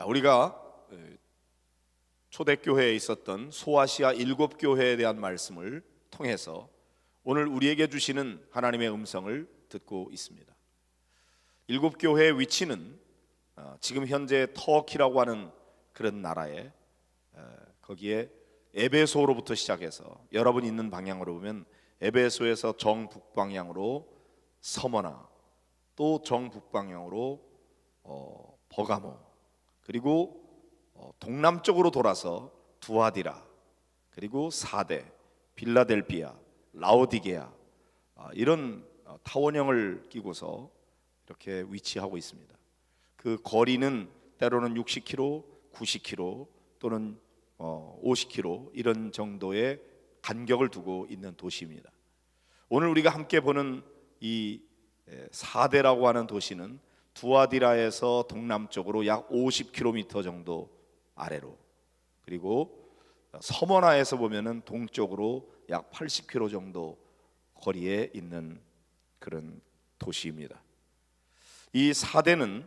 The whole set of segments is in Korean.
자, 우리가 에, 초대교회에 있었던 소아시아 일곱 교회에 대한 말씀을 통해서 오늘 우리에게 주시는 하나님의 음성을 듣고 있습니다. 일곱 교회의 위치는 어, 지금 현재 터키라고 하는 그런 나라에 에, 거기에 에베소로부터 시작해서 여러분 있는 방향으로 보면 에베소에서 정북 방향으로 서머나 또 정북 방향으로 어, 버가모 그리고 어, 동남쪽으로 돌아서 두아디라 그리고 사대 빌라델비아 라오디게아 아, 이런 어, 타원형을 끼고서 이렇게 위치하고 있습니다. 그 거리는 때로는 60km, 90km 또는 어, 50km 이런 정도의 간격을 두고 있는 도시입니다. 오늘 우리가 함께 보는 이 에, 사대라고 하는 도시는 두아디라에서 동남쪽으로 약 50km 정도 아래로 그리고 서머나에서 보면은 동쪽으로 약 80km 정도 거리에 있는 그런 도시입니다. 이 사대는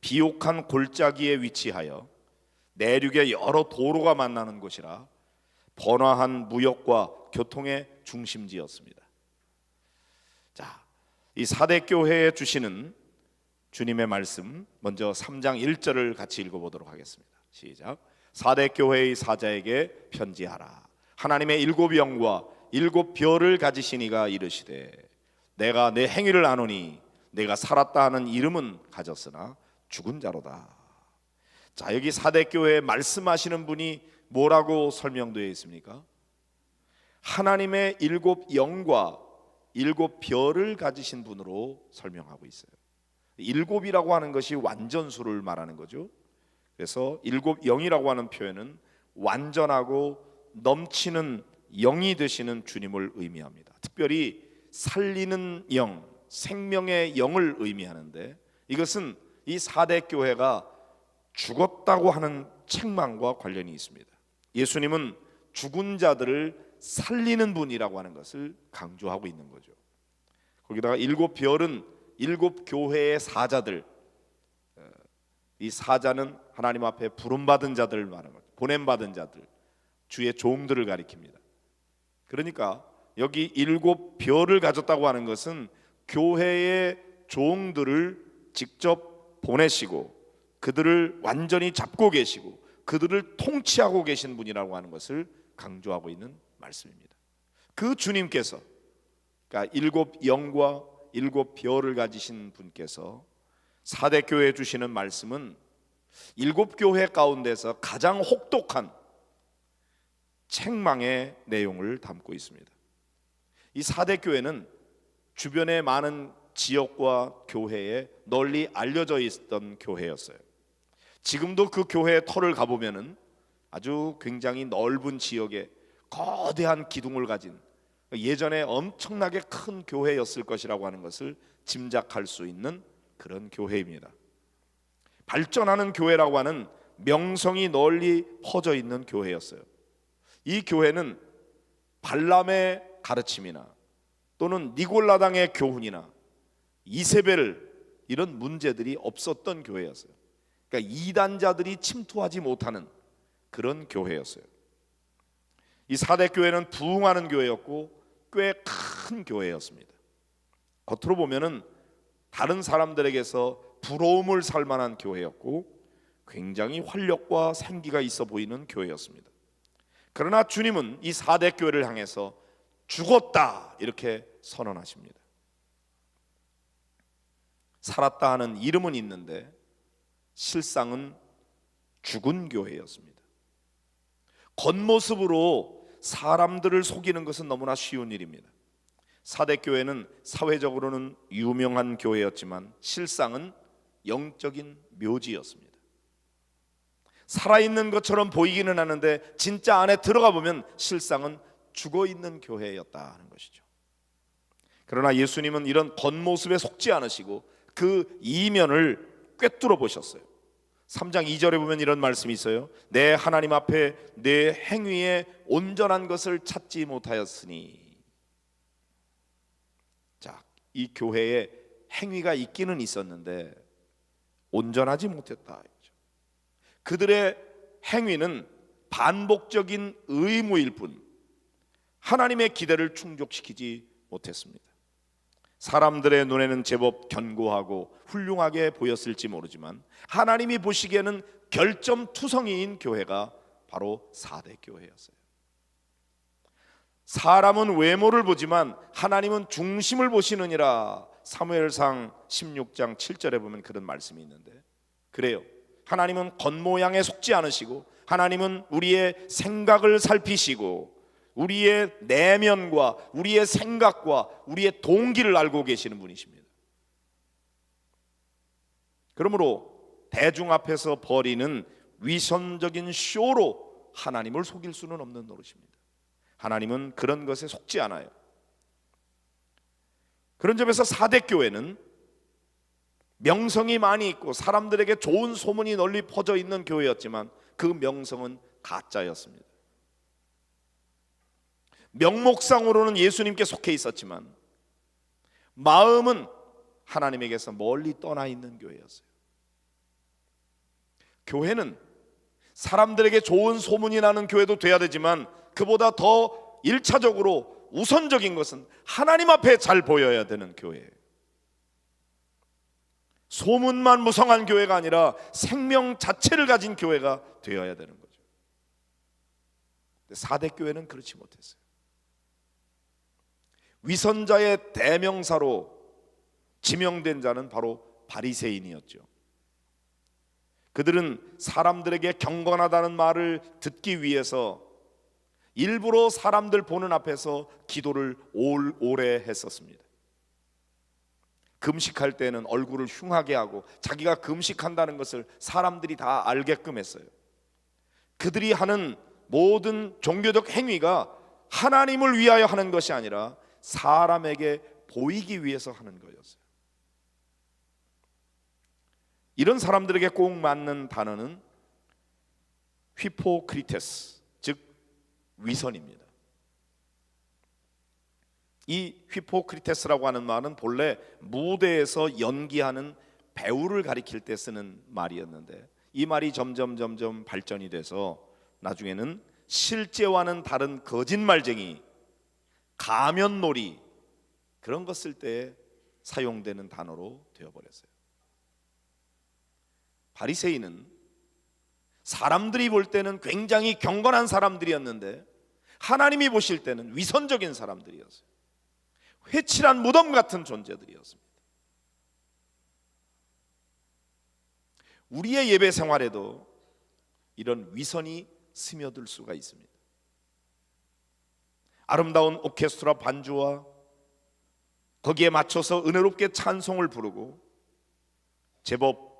비옥한 골짜기에 위치하여 내륙의 여러 도로가 만나는 곳이라 번화한 무역과 교통의 중심지였습니다. 자, 이 사대 교회에 주시는 주님의 말씀 먼저 3장 1절을 같이 읽어 보도록 하겠습니다. 시작. 사대 교회의 사자에게 편지하라. 하나님의 일곱 영과 일곱 별을 가지신 이가 이르시되 내가 내 행위를 아노니 내가 살았다 하는 이름은 가졌으나 죽은 자로다. 자, 여기 사대 교회에 말씀하시는 분이 뭐라고 설명되어 있습니까? 하나님의 일곱 영과 일곱 별을 가지신 분으로 설명하고 있어요. 일곱이라고 하는 것이 완전수를 말하는 거죠. 그래서 일곱 영이라고 하는 표현은 완전하고 넘치는 영이 되시는 주님을 의미합니다. 특별히 살리는 영, 생명의 영을 의미하는데 이것은 이 사대 교회가 죽었다고 하는 책망과 관련이 있습니다. 예수님은 죽은 자들을 살리는 분이라고 하는 것을 강조하고 있는 거죠. 거기다가 일곱 별은 일곱 교회의 사자들 어, 이 사자는 하나님 앞에 부름 받은 자들을 말하는 거죠. 보냄 받은 자들, 주의 종들을 가리킵니다. 그러니까 여기 일곱 별을 가졌다고 하는 것은 교회의 종들을 직접 보내시고 그들을 완전히 잡고 계시고 그들을 통치하고 계신 분이라고 하는 것을 강조하고 있는 말씀입니다. 그 주님께서 그러니까 일곱 영과 일곱 별을 가지신 분께서 사대 교회에 주시는 말씀은 일곱 교회 가운데서 가장 혹독한 책망의 내용을 담고 있습니다. 이 사대 교회는 주변의 많은 지역과 교회에 널리 알려져 있던 교회였어요. 지금도 그 교회의 터를 가보면은 아주 굉장히 넓은 지역에 거대한 기둥을 가진 예전에 엄청나게 큰 교회였을 것이라고 하는 것을 짐작할 수 있는 그런 교회입니다. 발전하는 교회라고 하는 명성이 널리 퍼져 있는 교회였어요. 이 교회는 발람의 가르침이나 또는 니골라당의 교훈이나 이세벨 이런 문제들이 없었던 교회였어요. 그러니까 이단자들이 침투하지 못하는 그런 교회였어요. 이 사대 교회는 부흥하는 교회였고 꽤 큰 교회였습니다. 겉으로 보면은 다른 사람들에게서 부러움을 살 만한 교회였고 굉장히 활력과 생기가 있어 보이는 교회였습니다. 그러나 주님은 이 사대 교회를 향해서 죽었다 이렇게 선언하십니다. 살았다 하는 이름은 있는데 실상은 죽은 교회였습니다. 겉모습으로 사람들을 속이는 것은 너무나 쉬운 일입니다. 사대 교회는 사회적으로는 유명한 교회였지만 실상은 영적인 묘지였습니다. 살아있는 것처럼 보이기는 하는데 진짜 안에 들어가 보면 실상은 죽어 있는 교회였다는 것이죠. 그러나 예수님은 이런 겉모습에 속지 않으시고 그 이면을 꿰뚫어 보셨어요. 3장 2절에 보면 이런 말씀이 있어요. 내 하나님 앞에 내 행위에 온전한 것을 찾지 못하였으니. 자, 이 교회에 행위가 있기는 있었는데 온전하지 못했다. 그들의 행위는 반복적인 의무일 뿐 하나님의 기대를 충족시키지 못했습니다. 사람들의 눈에는 제법 견고하고 훌륭하게 보였을지 모르지만 하나님이 보시기에는 결점 투성이인 교회가 바로 사대 교회였어요. 사람은 외모를 보지만 하나님은 중심을 보시느니라 사무엘상 16장 7절에 보면 그런 말씀이 있는데 그래요. 하나님은 겉모양에 속지 않으시고 하나님은 우리의 생각을 살피시고 우리의 내면과 우리의 생각과 우리의 동기를 알고 계시는 분이십니다. 그러므로 대중 앞에서 벌이는 위선적인 쇼로 하나님을 속일 수는 없는 노릇입니다. 하나님은 그런 것에 속지 않아요. 그런 점에서 사대 교회는 명성이 많이 있고 사람들에게 좋은 소문이 널리 퍼져 있는 교회였지만 그 명성은 가짜였습니다. 명목상으로는 예수님께 속해 있었지만 마음은 하나님에게서 멀리 떠나 있는 교회였어요. 교회는 사람들에게 좋은 소문이 나는 교회도 돼야 되지만 그보다 더 일차적으로 우선적인 것은 하나님 앞에 잘 보여야 되는 교회예요. 소문만 무성한 교회가 아니라 생명 자체를 가진 교회가 되어야 되는 거죠. 사대 교회는 그렇지 못했어요. 위선자의 대명사로 지명된 자는 바로 바리새인이었죠. 그들은 사람들에게 경건하다는 말을 듣기 위해서 일부러 사람들 보는 앞에서 기도를 올, 오래 했었습니다. 금식할 때는 얼굴을 흉하게 하고 자기가 금식한다는 것을 사람들이 다 알게끔 했어요. 그들이 하는 모든 종교적 행위가 하나님을 위하여 하는 것이 아니라 사람에게 보이기 위해서 하는 거였어요. 이런 사람들에게 꼭 맞는 단어는 휘포크리테스, 즉 위선입니다. 이 휘포크리테스라고 하는 말은 본래 무대에서 연기하는 배우를 가리킬 때 쓰는 말이었는데 이 말이 점점 점점 발전이 돼서 나중에는 실제와는 다른 거짓말쟁이, 가면놀이 그런 것 쓸 때 사용되는 단어로 되어버렸어요. 바리새인은 사람들이 볼 때는 굉장히 경건한 사람들이었는데 하나님이 보실 때는 위선적인 사람들이었어요. 회칠한 무덤 같은 존재들이었습니다. 우리의 예배 생활에도 이런 위선이 스며들 수가 있습니다. 아름다운 오케스트라 반주와 거기에 맞춰서 은혜롭게 찬송을 부르고 제법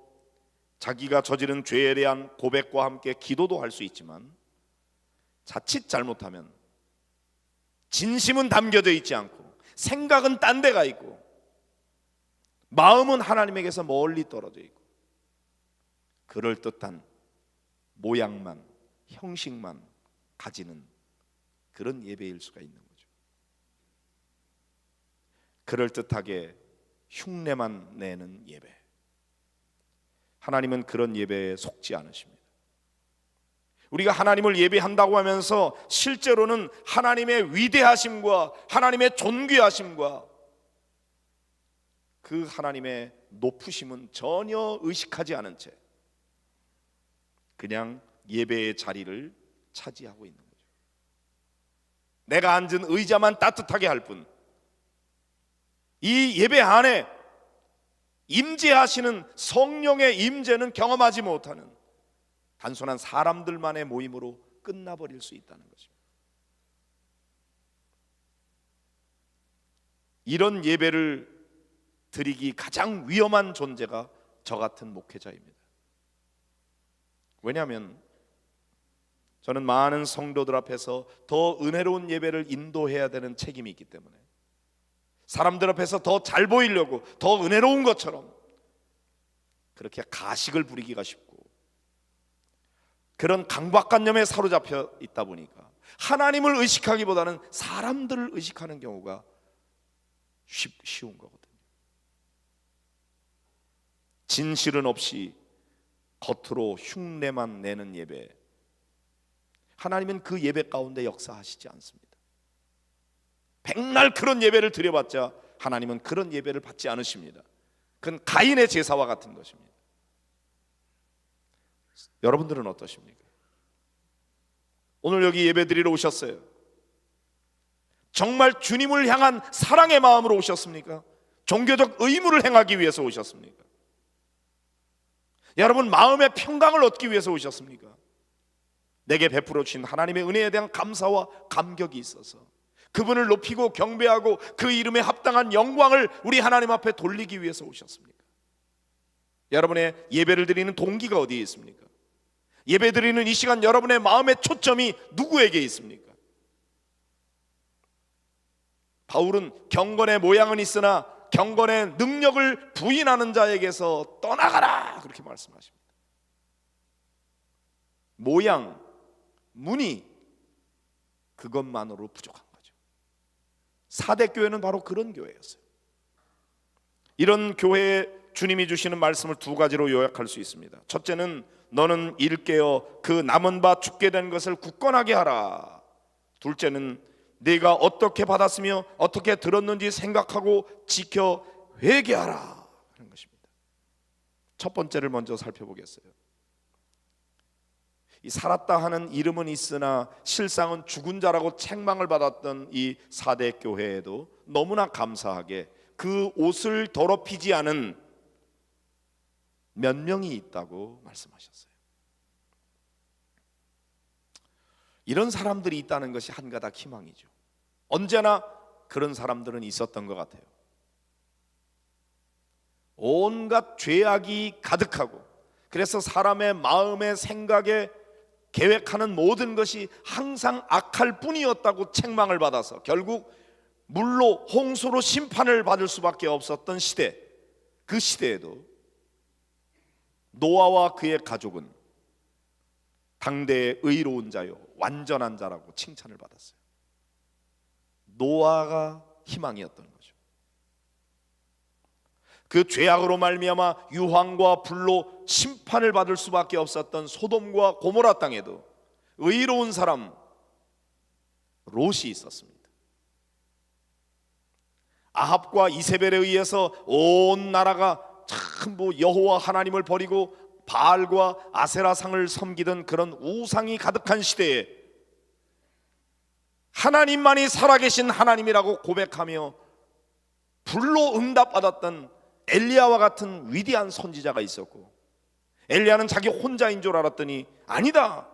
자기가 저지른 죄에 대한 고백과 함께 기도도 할 수 있지만 자칫 잘못하면 진심은 담겨져 있지 않고 생각은 딴 데가 있고 마음은 하나님에게서 멀리 떨어져 있고 그럴 듯한 모양만 형식만 가지는 그런 예배일 수가 있는 거죠. 그럴 듯하게 흉내만 내는 예배. 하나님은 그런 예배에 속지 않으십니다. 우리가 하나님을 예배한다고 하면서 실제로는 하나님의 위대하심과 하나님의 존귀하심과 그 하나님의 높으심은 전혀 의식하지 않은 채 그냥 예배의 자리를 차지하고 있는. 내가 앉은 의자만 따뜻하게 할 뿐. 이 예배 안에 임재하시는 성령의 임재는 경험하지 못하는 단순한 사람들만의 모임으로 끝나버릴 수 있다는 것입니다. 이런 예배를 드리기 가장 위험한 존재가 저 같은 목회자입니다. 왜냐하면 저는 많은 성도들 앞에서 더 은혜로운 예배를 인도해야 되는 책임이 있기 때문에 사람들 앞에서 더 잘 보이려고 더 은혜로운 것처럼 그렇게 가식을 부리기가 쉽고 그런 강박관념에 사로잡혀 있다 보니까 하나님을 의식하기보다는 사람들을 의식하는 경우가 쉽, 쉬운 거거든요. 진실은 없이 겉으로 흉내만 내는 예배. 하나님은 그 예배 가운데 역사하시지 않습니다. 백날 그런 예배를 드려봤자 하나님은 그런 예배를 받지 않으십니다. 그건 가인의 제사와 같은 것입니다. 여러분들은 어떠십니까? 오늘 여기 예배 드리러 오셨어요. 정말 주님을 향한 사랑의 마음으로 오셨습니까? 종교적 의무를 행하기 위해서 오셨습니까? 여러분 마음의 평강을 얻기 위해서 오셨습니까? 내게 베풀어 주신 하나님의 은혜에 대한 감사와 감격이 있어서 그분을 높이고 경배하고 그 이름에 합당한 영광을 우리 하나님 앞에 돌리기 위해서 오셨습니까? 여러분의 예배를 드리는 동기가 어디에 있습니까? 예배 드리는 이 시간 여러분의 마음의 초점이 누구에게 있습니까? 바울은 경건의 모양은 있으나 경건의 능력을 부인하는 자에게서 떠나가라 그렇게 말씀하십니다. 모양, 무늬 그것만으로 부족한 거죠. 사대 교회는 바로 그런 교회였어요. 이런 교회에 주님이 주시는 말씀을 두 가지로 요약할 수 있습니다. 첫째는 너는 일깨어 그 남은 바 죽게 된 것을 굳건하게 하라. 둘째는 네가 어떻게 받았으며 어떻게 들었는지 생각하고 지켜 회개하라 하는 것입니다. 첫 번째를 먼저 살펴보겠어요. 이 살았다 하는 이름은 있으나 실상은 죽은 자라고 책망을 받았던 이 사대 교회에도 너무나 감사하게 그 옷을 더럽히지 않은 몇 명이 있다고 말씀하셨어요. 이런 사람들이 있다는 것이 한 가닥 희망이죠. 언제나 그런 사람들은 있었던 것 같아요. 온갖 죄악이 가득하고 그래서 사람의 마음의 생각에 계획하는 모든 것이 항상 악할 뿐이었다고 책망을 받아서 결국 물로 홍수로 심판을 받을 수밖에 없었던 시대 그 시대에도 노아와 그의 가족은 당대의 의로운 자요 완전한 자라고 칭찬을 받았어요. 노아가 희망이었던. 그 죄악으로 말미암아 유황과 불로 심판을 받을 수밖에 없었던 소돔과 고모라 땅에도 의로운 사람 롯이 있었습니다. 아합과 이세벨에 의해서 온 나라가 전부 여호와 하나님을 버리고 바알과 아세라상을 섬기던 그런 우상이 가득한 시대에 하나님만이 살아계신 하나님이라고 고백하며 불로 응답받았던 엘리야와 같은 위대한 선지자가 있었고 엘리야는 자기 혼자인 줄 알았더니 아니다.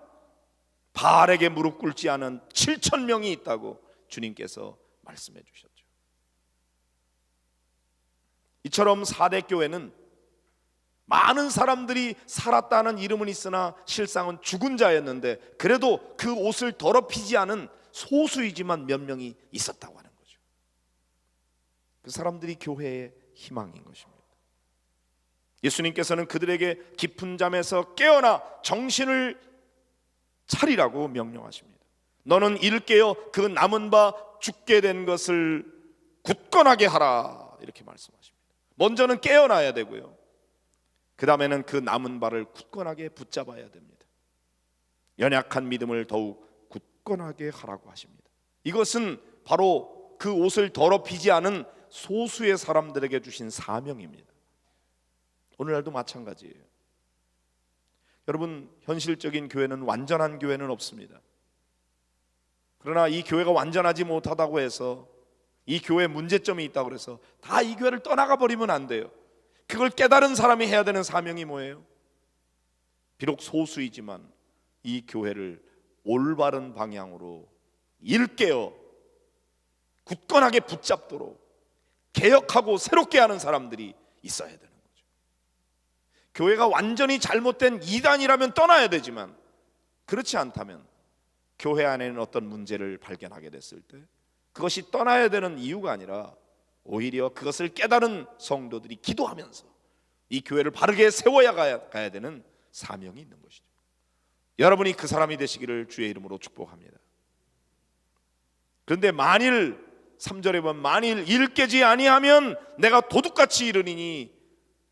바알에게 무릎 꿇지 않은 7천 명이 있다고 주님께서 말씀해 주셨죠. 이처럼 사대 교회는 많은 사람들이 살았다는 이름은 있으나 실상은 죽은 자였는데 그래도 그 옷을 더럽히지 않은 소수이지만 몇 명이 있었다고 하는 거죠. 그 사람들이 교회의 희망인 것입니다. 예수님께서는 그들에게 깊은 잠에서 깨어나 정신을 차리라고 명령하십니다. 너는 이를 깨어 그 남은 바 죽게 된 것을 굳건하게 하라 이렇게 말씀하십니다. 먼저는 깨어나야 되고요. 그 다음에는 그 남은 바를 굳건하게 붙잡아야 됩니다. 연약한 믿음을 더욱 굳건하게 하라고 하십니다. 이것은 바로 그 옷을 더럽히지 않은 소수의 사람들에게 주신 사명입니다. 오늘날도 마찬가지예요. 여러분 현실적인 교회는 완전한 교회는 없습니다. 그러나 이 교회가 완전하지 못하다고 해서 이 교회 문제점이 있다고 그래서 다 이 교회를 떠나가 버리면 안 돼요. 그걸 깨달은 사람이 해야 되는 사명이 뭐예요? 비록 소수이지만 이 교회를 올바른 방향으로 일깨어 굳건하게 붙잡도록 개혁하고 새롭게 하는 사람들이 있어야 되는 거죠. 교회가 완전히 잘못된 이단이라면 떠나야 되지만 그렇지 않다면 교회 안에는 어떤 문제를 발견하게 됐을 때 그것이 떠나야 되는 이유가 아니라 오히려 그것을 깨달은 성도들이 기도하면서 이 교회를 바르게 세워야 가야, 가야 되는 사명이 있는 것이죠. 여러분이 그 사람이 되시기를 주의 이름으로 축복합니다. 그런데 만일 3절에 보면 만일 일 깨지 아니하면 내가 도둑같이 이르니니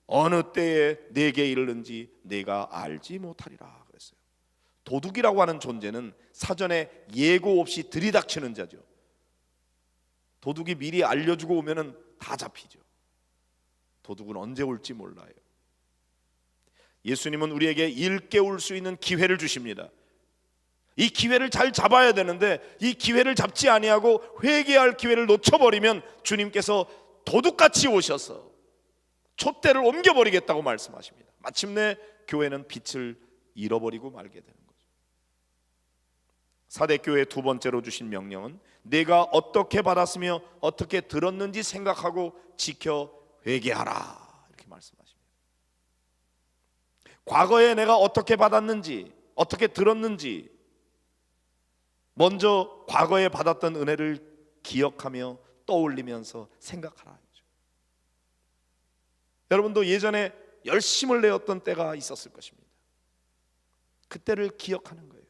어느 때에 내게 이르는지 내가 알지 못하리라 그랬어요. 도둑이라고 하는 존재는 사전에 예고 없이 들이닥치는 자죠. 도둑이 미리 알려주고 오면은 다 잡히죠. 도둑은 언제 올지 몰라요. 예수님은 우리에게 일깨울 수 있는 기회를 주십니다. 이 기회를 잘 잡아야 되는데 이 기회를 잡지 아니하고 회개할 기회를 놓쳐버리면 주님께서 도둑같이 오셔서 촛대를 옮겨버리겠다고 말씀하십니다. 마침내 교회는 빛을 잃어버리고 말게 되는 거죠. 사대교회 두 번째로 주신 명령은 내가 어떻게 받았으며 어떻게 들었는지 생각하고 지켜 회개하라 이렇게 말씀하십니다. 과거에 내가 어떻게 받았는지 어떻게 들었는지 먼저 과거에 받았던 은혜를 기억하며 떠올리면서 생각하라. 여러분도 예전에 열심을 내었던 때가 있었을 것입니다. 그때를 기억하는 거예요.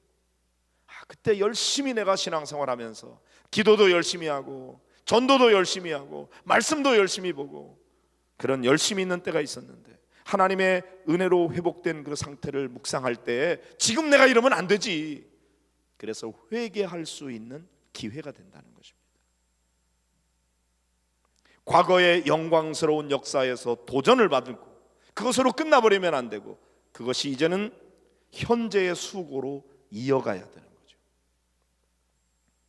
아, 그때 열심히 내가 신앙생활 하면서 기도도 열심히 하고 전도도 열심히 하고 말씀도 열심히 보고 그런 열심히 있는 때가 있었는데 하나님의 은혜로 회복된 그 상태를 묵상할 때 지금 내가 이러면 안 되지. 그래서 회개할 수 있는 기회가 된다는 것입니다. 과거의 영광스러운 역사에서 도전을 받고 그것으로 끝나버리면 안 되고 그것이 이제는 현재의 수고로 이어가야 되는 거죠.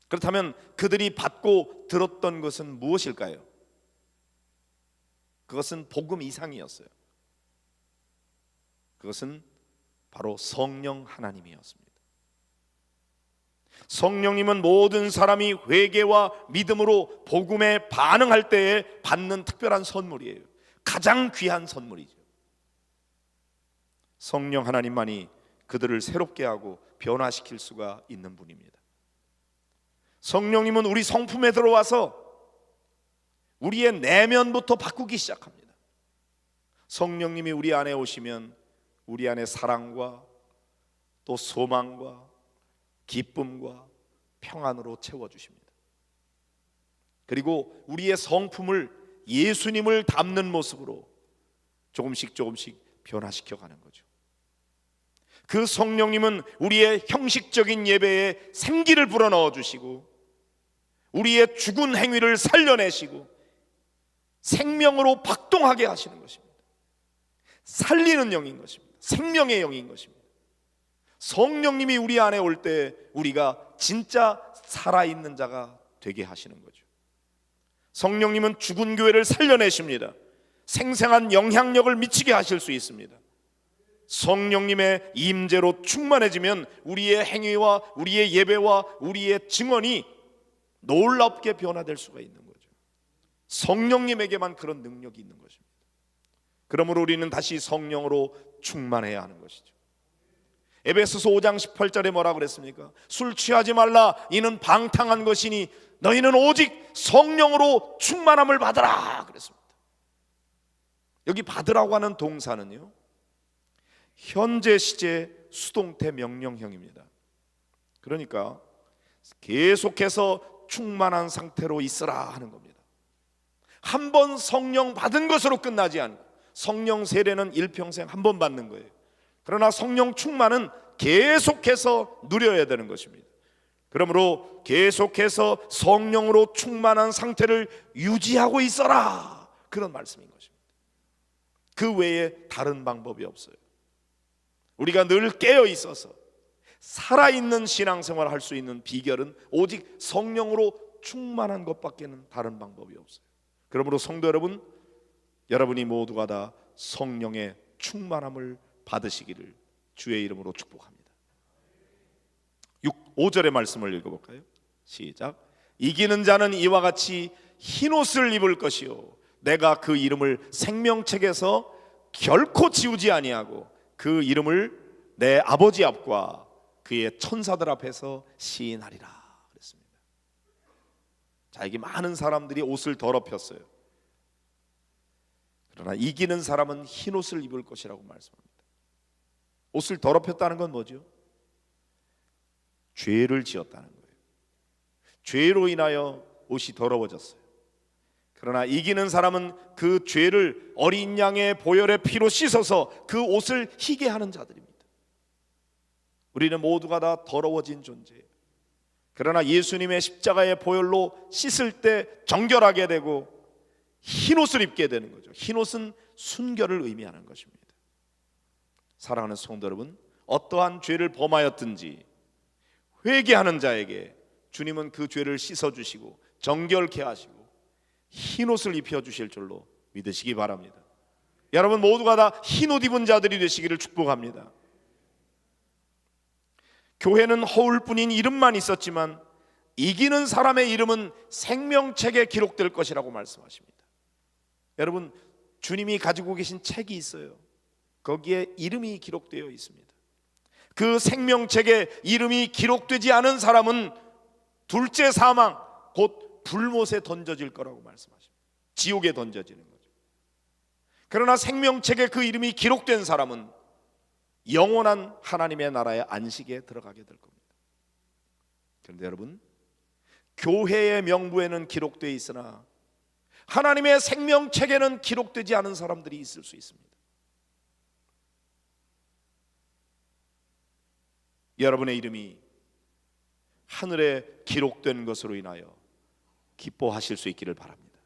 그렇다면 그들이 받고 들었던 것은 무엇일까요? 그것은 복음 이상이었어요. 그것은 바로 성령 하나님이었습니다. 성령님은 모든 사람이 회개와 믿음으로 복음에 반응할 때에 받는 특별한 선물이에요. 가장 귀한 선물이죠. 성령 하나님만이 그들을 새롭게 하고 변화시킬 수가 있는 분입니다. 성령님은 우리 성품에 들어와서 우리의 내면부터 바꾸기 시작합니다. 성령님이 우리 안에 오시면 우리 안에 사랑과 또 소망과 기쁨과 평안으로 채워 주십니다. 그리고 우리의 성품을 예수님을 닮는 모습으로 조금씩 조금씩 변화시켜 가는 거죠. 그 성령님은 우리의 형식적인 예배에 생기를 불어넣어 주시고 우리의 죽은 행위를 살려내시고 생명으로 박동하게 하시는 것입니다. 살리는 영인 것입니다. 생명의 영인 것입니다. 성령님이 우리 안에 올 때 우리가 진짜 살아있는 자가 되게 하시는 거죠. 성령님은 죽은 교회를 살려내십니다. 생생한 영향력을 미치게 하실 수 있습니다. 성령님의 임재로 충만해지면 우리의 행위와 우리의 예배와 우리의 증언이 놀랍게 변화될 수가 있는 거죠. 성령님에게만 그런 능력이 있는 것입니다. 그러므로 우리는 다시 성령으로 충만해야 하는 것이죠. 에베소서 5장 18절에 뭐라 그랬습니까? 술 취하지 말라 이는 방탕한 것이니 너희는 오직 성령으로 충만함을 받으라 그랬습니다. 여기 받으라고 하는 동사는요. 현재 시제 수동태 명령형입니다. 그러니까 계속해서 충만한 상태로 있으라 하는 겁니다. 한 번 성령 받은 것으로 끝나지 않고 성령 세례는 일평생 한 번 받는 거예요. 그러나 성령 충만은 계속해서 누려야 되는 것입니다. 그러므로 계속해서 성령으로 충만한 상태를 유지하고 있어라. 그런 말씀인 것입니다. 그 외에 다른 방법이 없어요. 우리가 늘 깨어 있어서 살아있는 신앙생활을 할 수 있는 비결은 오직 성령으로 충만한 것밖에는 다른 방법이 없어요. 그러므로 성도 여러분, 여러분이 모두가 다 성령의 충만함을 받으시기를 주의 이름으로 축복합니다. 6, 5절의 말씀을 읽어볼까요? 시작. 이기는 자는 이와 같이 흰 옷을 입을 것이요 내가 그 이름을 생명책에서 결코 지우지 아니하고 그 이름을 내 아버지 앞과 그의 천사들 앞에서 시인하리라 그랬습니다. 자, 이게 많은 사람들이 옷을 더럽혔어요. 그러나 이기는 사람은 흰 옷을 입을 것이라고 말씀합니다. 옷을 더럽혔다는 건 뭐죠? 죄를 지었다는 거예요. 죄로 인하여 옷이 더러워졌어요. 그러나 이기는 사람은 그 죄를 어린 양의 보혈의 피로 씻어서 그 옷을 희게 하는 자들입니다. 우리는 모두가 다 더러워진 존재예요. 그러나 예수님의 십자가의 보혈로 씻을 때 정결하게 되고 흰 옷을 입게 되는 거죠. 흰 옷은 순결을 의미하는 것입니다. 사랑하는 성도 여러분, 어떠한 죄를 범하였든지 회개하는 자에게 주님은 그 죄를 씻어 주시고 정결케 하시고 흰 옷을 입혀 주실 줄로 믿으시기 바랍니다. 여러분 모두가 다 흰 옷 입은 자들이 되시기를 축복합니다. 교회는 허울뿐인 이름만 있었지만 이기는 사람의 이름은 생명책에 기록될 것이라고 말씀하십니다. 여러분 주님이 가지고 계신 책이 있어요. 거기에 이름이 기록되어 있습니다. 그 생명책에 이름이 기록되지 않은 사람은 둘째 사망 곧 불못에 던져질 거라고 말씀하십니다. 지옥에 던져지는 거죠. 그러나 생명책에 그 이름이 기록된 사람은 영원한 하나님의 나라의 안식에 들어가게 될 겁니다. 그런데 여러분, 교회의 명부에는 기록되어 있으나 하나님의 생명책에는 기록되지 않은 사람들이 있을 수 있습니다. 여러분의 이름이 하늘에 기록된 것으로 인하여 기뻐하실 수 있기를 바랍니다.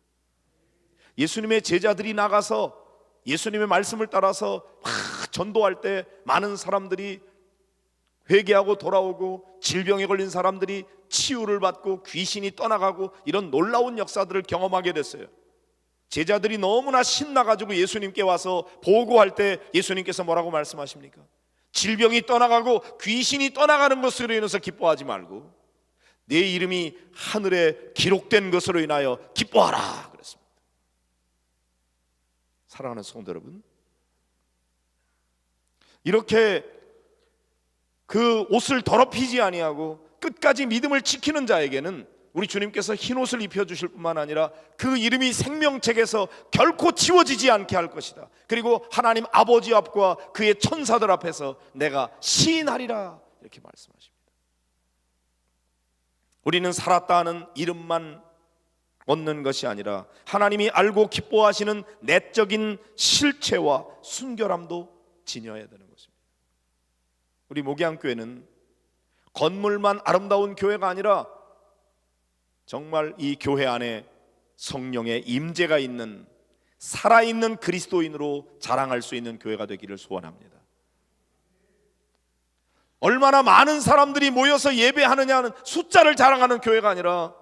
예수님의 제자들이 나가서 예수님의 말씀을 따라서 막 전도할 때 많은 사람들이 회개하고 돌아오고 질병에 걸린 사람들이 치유를 받고 귀신이 떠나가고 이런 놀라운 역사들을 경험하게 됐어요. 제자들이 너무나 신나가지고 예수님께 와서 보고할 때 예수님께서 뭐라고 말씀하십니까? 질병이 떠나가고 귀신이 떠나가는 것으로 인해서 기뻐하지 말고 내 이름이 하늘에 기록된 것으로 인하여 기뻐하라 그랬습니다. 사랑하는 성도 여러분, 이렇게 그 옷을 더럽히지 아니하고 끝까지 믿음을 지키는 자에게는 우리 주님께서 흰 옷을 입혀 주실 뿐만 아니라 그 이름이 생명책에서 결코 지워지지 않게 할 것이다. 그리고 하나님 아버지 앞과 그의 천사들 앞에서 내가 시인하리라 이렇게 말씀하십니다. 우리는 살았다 하는 이름만 얻는 것이 아니라 하나님이 알고 기뻐하시는 내적인 실체와 순결함도 지녀야 되는 것입니다. 우리 목양교회는 건물만 아름다운 교회가 아니라 정말 이 교회 안에 성령의 임재가 있는 살아있는 그리스도인으로 자랑할 수 있는 교회가 되기를 소원합니다. 얼마나 많은 사람들이 모여서 예배하느냐는 숫자를 자랑하는 교회가 아니라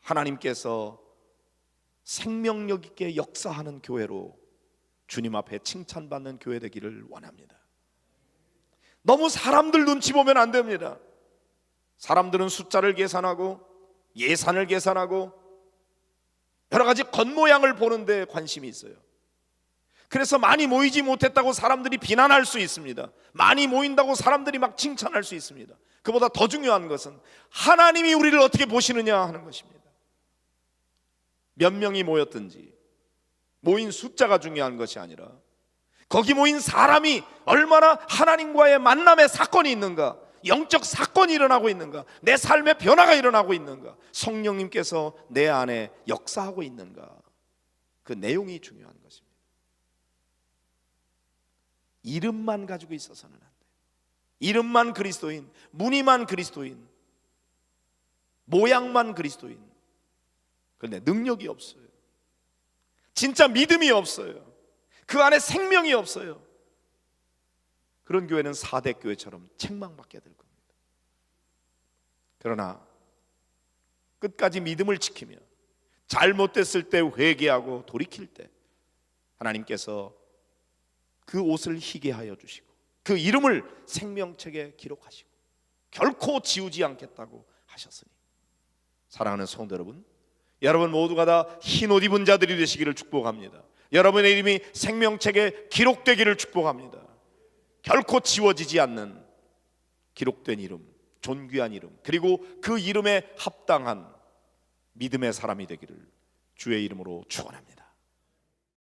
하나님께서 생명력 있게 역사하는 교회로 주님 앞에 칭찬받는 교회 되기를 원합니다. 너무 사람들 눈치 보면 안 됩니다. 사람들은 숫자를 계산하고 예산을 계산하고 여러 가지 겉모양을 보는데 관심이 있어요. 그래서 많이 모이지 못했다고 사람들이 비난할 수 있습니다. 많이 모인다고 사람들이 막 칭찬할 수 있습니다. 그보다 더 중요한 것은 하나님이 우리를 어떻게 보시느냐 하는 것입니다. 몇 명이 모였든지 모인 숫자가 중요한 것이 아니라 거기 모인 사람이 얼마나 하나님과의 만남의 사건이 있는가 영적 사건이 일어나고 있는가? 내 삶의 변화가 일어나고 있는가? 성령님께서 내 안에 역사하고 있는가? 그 내용이 중요한 것입니다. 이름만 가지고 있어서는 안 돼요 이름만 그리스도인 무늬만 그리스도인 모양만 그리스도인. 그런데 능력이 없어요. 진짜 믿음이 없어요. 그 안에 생명이 없어요 그런 교회는 사대 교회처럼 책망받게 될 겁니다. 그러나 끝까지 믿음을 지키며 잘못됐을 때 회개하고 돌이킬 때 하나님께서 그 옷을 희게 하여 주시고 그 이름을 생명책에 기록하시고 결코 지우지 않겠다고 하셨으니 사랑하는 성도 여러분 여러분 모두가 다 흰 옷 입은 자들이 되시기를 축복합니다. 여러분의 이름이 생명책에 기록되기를 축복합니다. 결코 지워지지 않는 기록된 이름, 존귀한 이름, 그리고 그 이름에 합당한 믿음의 사람이 되기를 주의 이름으로 축원합니다.